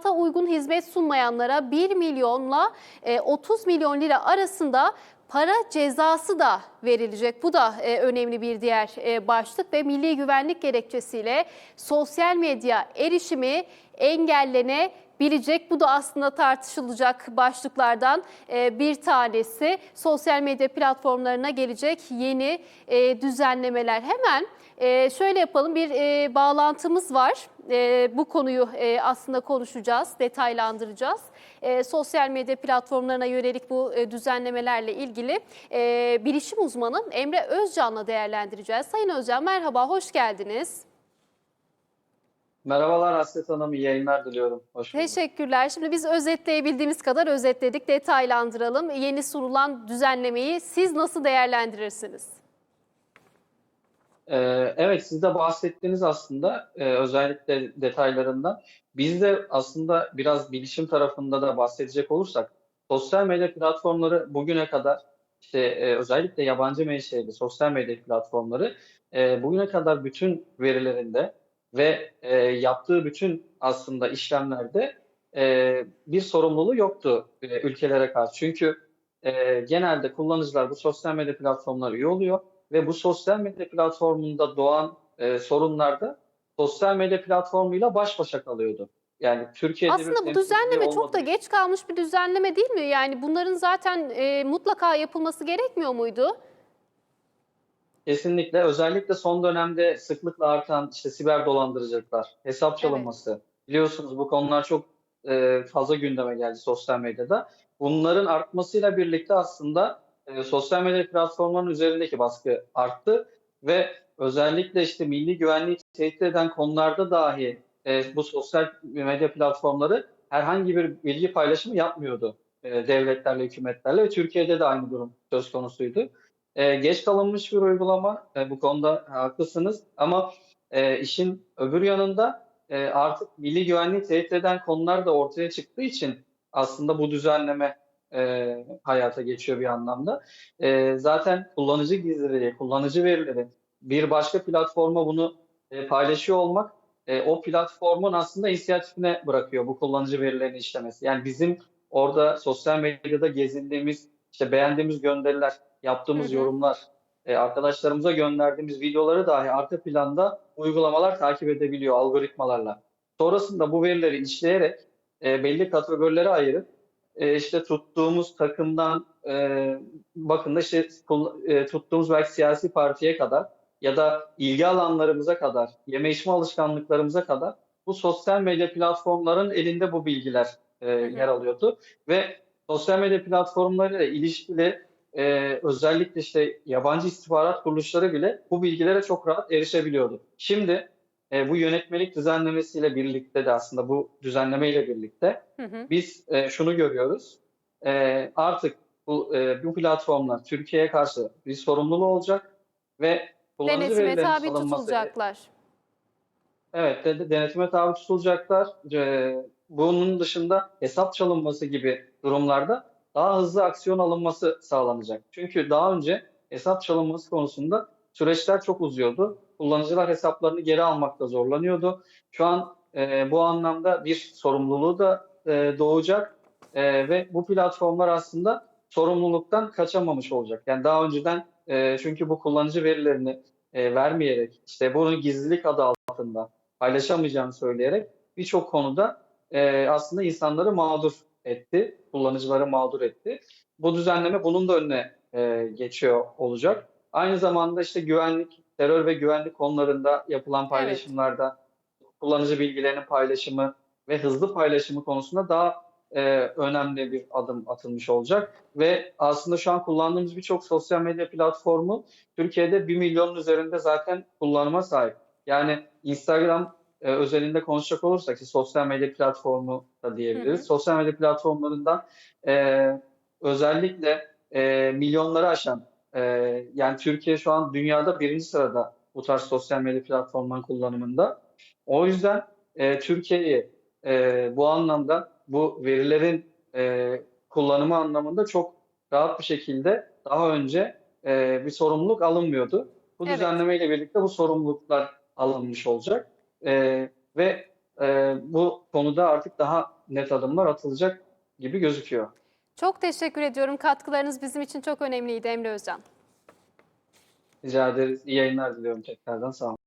mevzuata uygun hizmet sunmayanlara 1 milyonla e, 30 milyon lira arasında para cezası da verilecek. Bu da e, önemli bir diğer e, başlık ve milli güvenlik gerekçesiyle sosyal medya erişimi engellenebilecek. Bu da aslında tartışılacak başlıklardan e, bir tanesi. Sosyal medya platformlarına gelecek yeni e, düzenlemeler. Hemen e, şöyle yapalım bir bağlantımız var. Bu konuyu aslında konuşacağız, detaylandıracağız. Sosyal medya platformlarına yönelik bu düzenlemelerle ilgili bilişim uzmanı Emre Özcan'la değerlendireceğiz. Sayın Özcan merhaba, hoş geldiniz. Merhabalar Hasret Hanım, iyi yayınlar diliyorum. Hoş bulduk. Teşekkürler. Şimdi biz özetleyebildiğimiz kadar özetledik, detaylandıralım. Yeni sunulan düzenlemeyi siz nasıl değerlendirirsiniz? Ee, evet, siz de bahsettiğiniz aslında e, özellikle detaylarından. Biz de aslında biraz bilişim tarafında da bahsedecek olursak, sosyal medya platformları bugüne kadar işte e, özellikle yabancı menşeli sosyal medya platformları e, bugüne kadar bütün verilerinde ve e, yaptığı bütün aslında işlemlerde e, bir sorumluluğu yoktu e, ülkelere karşı. Çünkü e, genelde kullanıcılar bu sosyal medya platformları üye oluyor ve bu sosyal medya platformunda doğan e, sorunlarda sosyal medya platformuyla baş başa kalıyordu. Yani Türkiye'de Aslında bu düzenleme çok da geç kalmış bir düzenleme değil mi? Yani bunların zaten e, mutlaka yapılması gerekmiyor muydu? Kesinlikle. Özellikle son dönemde sıklıkla artan işte siber dolandırıcılıklar, hesap çalınması. Biliyorsunuz bu konular çok e, fazla gündeme geldi sosyal medyada. Bunların artmasıyla birlikte aslında e, sosyal medya platformlarının üzerindeki baskı arttı ve özellikle işte milli güvenliği tehdit eden konularda dahi e, bu sosyal medya platformları herhangi bir bilgi paylaşımı yapmıyordu e, devletlerle, hükümetlerle ve Türkiye'de de aynı durum söz konusuydu. E, geç kalınmış bir uygulama. E, bu konuda haklısınız. Ama e, işin öbür yanında e, artık milli güvenliği tehdit eden konular da ortaya çıktığı için aslında bu düzenleme e, hayata geçiyor bir anlamda. E, zaten kullanıcı gizliliği, kullanıcı verileri bir başka platforma bunu e, paylaşıyor olmak e, o platformun aslında inisiyatifine bırakıyor bu kullanıcı verilerini işlemesi. Yani bizim orada sosyal medyada gezindiğimiz, işte beğendiğimiz gönderiler, yaptığımız Hı hı. yorumlar, e, arkadaşlarımıza gönderdiğimiz videoları dahi arka planda uygulamalar takip edebiliyor algoritmalarla. Sonrasında bu verileri işleyerek e, belli kategorilere ayırıp e, işte tuttuğumuz takımdan e, bakın da işte e, tuttuğumuz belki siyasi partiye kadar ya da ilgi alanlarımıza kadar, yeme içme alışkanlıklarımıza kadar bu sosyal medya platformların elinde bu bilgiler e, yer alıyordu ve sosyal medya platformlarıyla ilişkili e, özellikle işte yabancı istihbarat kuruluşları bile bu bilgilere çok rahat erişebiliyordu. Şimdi e, bu yönetmelik düzenlemesiyle birlikte de aslında bu düzenlemeyle birlikte Hı hı. biz e, şunu görüyoruz. E, artık bu, e, bu platformlar Türkiye'ye karşı bir sorumluluğu olacak ve kullanıcı Denetime tabi tutulacaklar. Evet, de- de- denetime tabi tutulacaklar. Ee, bunun dışında hesap çalınması gibi durumlarda daha hızlı aksiyon alınması sağlanacak. Çünkü daha önce hesap çalınması konusunda süreçler çok uzuyordu. Kullanıcılar hesaplarını geri almakta zorlanıyordu. Şu an e, bu anlamda bir sorumluluğu da e, doğacak E, ve bu platformlar aslında sorumluluktan kaçamamış olacak. Yani daha önceden e, çünkü bu kullanıcı verilerini e, vermeyerek, işte bunun gizlilik adı altında paylaşamayacağını söyleyerek birçok konuda e, aslında insanları mağdur etti, kullanıcıları mağdur etti. Bu düzenleme bunun da önüne e, geçiyor olacak. Aynı zamanda işte güvenlik, terör ve güvenlik konularında yapılan paylaşımlarda kullanıcı bilgilerinin paylaşımı ve hızlı paylaşımı konusunda daha e, önemli bir adım atılmış olacak. Ve aslında şu an kullandığımız birçok sosyal medya platformu Türkiye'de 1 milyonun üzerinde zaten kullanıma sahip. Yani Instagram e, özelinde konuşacak olursak ki sosyal medya platformu da diyebiliriz. Hı hı. Sosyal medya platformlarından e, özellikle e, milyonları aşan e, yani Türkiye şu an dünyada birinci sırada bu tarz sosyal medya platformlarının kullanımında. O yüzden e, Türkiye'yi e, bu anlamda bu verilerin e, kullanımı anlamında çok rahat bir şekilde daha önce e, bir sorumluluk alınmıyordu. Bu Evet. düzenlemeyle birlikte bu sorumluluklar alınmış olacak. E, ve e, bu konuda artık daha net adımlar atılacak gibi gözüküyor. Çok teşekkür ediyorum. Katkılarınız bizim için çok önemliydi Emre Özcan. Rica ederiz. İyi yayınlar diliyorum tekrardan. Sağ olun.